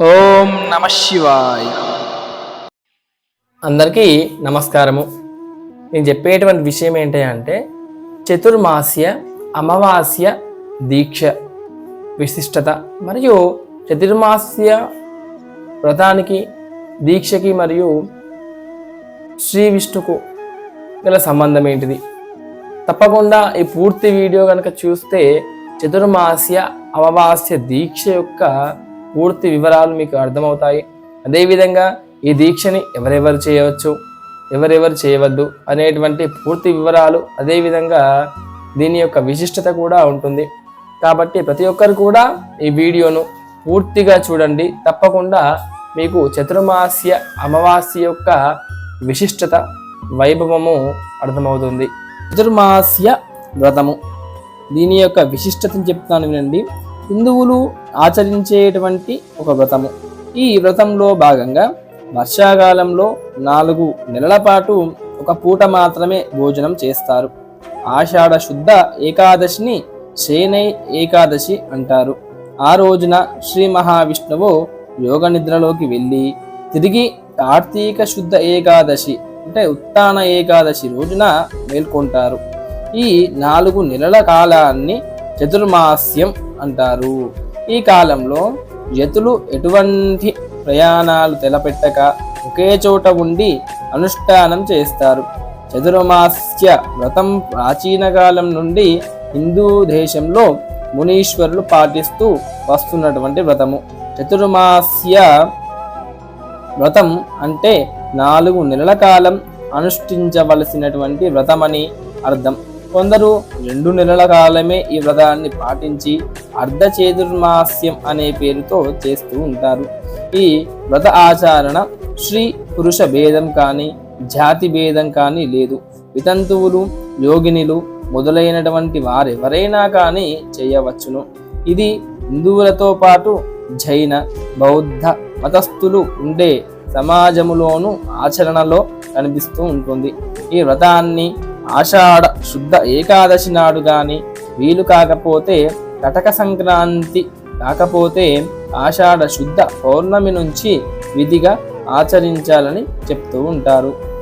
ఓం నమ శివాయ్. అందరికీ నమస్కారము. నేను చెప్పేటువంటి విషయం ఏంటి అంటే చతుర్మాస్య అమావాస్య దీక్ష విశిష్టత మరియు చతుర్మాస్య వ్రతానికి దీక్షకి మరియు శ్రీ విష్ణుకు గల సంబంధం ఏంటిది? తప్పకుండా ఈ పూర్తి వీడియో కనుక చూస్తే చతుర్మాస్య అమావాస్య దీక్ష యొక్క పూర్తి వివరాలు మీకు అర్థమవుతాయి. అదేవిధంగా ఈ దీక్షని ఎవరెవరు చేయవచ్చు ఎవరెవరు చేయవద్దు అనేటువంటి పూర్తి వివరాలు అదేవిధంగా దీని యొక్క విశిష్టత కూడా ఉంటుంది. కాబట్టి ప్రతి ఒక్కరు కూడా ఈ వీడియోను పూర్తిగా చూడండి. తప్పకుండా మీకు చతుర్మాస్య అమావాస్య యొక్క విశిష్టత వైభవము అర్థమవుతుంది. చతుర్మాస్య వ్రతము. దీని యొక్క విశిష్టతను చెప్తాను వినండి. హిందువులు ఆచరించేటువంటి ఒక వ్రతము. ఈ వ్రతంలో భాగంగా వర్షాకాలంలో నాలుగు నెలల పాటు ఒక పూట మాత్రమే భోజనం చేస్తారు. ఆషాఢ శుద్ధ ఏకాదశిని శేనై ఏకాదశి అంటారు. ఆ రోజున శ్రీ మహావిష్ణువు యోగ నిద్రలోకి వెళ్ళి తిరిగి కార్తీక శుద్ధ ఏకాదశి అంటే ఉత్తాన ఏకాదశి రోజున మేల్కొంటారు. ఈ నాలుగు నెలల కాలాన్ని చతుర్మాస్యం అంటారు. ఈ కాలంలో యతులు ఎటువంటి ప్రయాణాలు తెలపెట్టక ఒకే చోట ఉండి అనుష్ఠానం చేస్తారు. చతుర్మాస్య వ్రతం ప్రాచీన కాలం నుండి హిందూ దేశంలో మునీశ్వరులు పాటిస్తూ వస్తున్నటువంటి వ్రతము. చతుర్మాస్య వ్రతం అంటే నాలుగు నెలల కాలం అనుష్ఠించవలసినటువంటి వ్రతమని అర్థం. కొందరు రెండు నెలల కాలమే ఈ వ్రతాన్ని పాటించి అర్ధచేతుర్మాస్యం అనే పేరుతో చేస్తూ ఉంటారు. ఈ వ్రత ఆచరణ స్త్రీ పురుష భేదం కానీ జాతి భేదం కానీ లేదు. వితంతువులు యోగినిలు మొదలైనటువంటి వారెవరైనా కానీ చేయవచ్చును. ఇది హిందువులతో పాటు జైన బౌద్ధ మతస్థులు ఉండే సమాజములోను ఆచరణలో కనిపిస్తూ ఉంటుంది. ఈ వ్రతాన్ని ఆషాఢ శుద్ధ ఏకాదశి నాడు గాని వీలు కాకపోతే కటక సంక్రాంతి కాకపోతే ఆషాఢ శుద్ధ పౌర్ణమి నుంచి విధిగా ఆచరించాలని చెప్తూ ఉంటారు.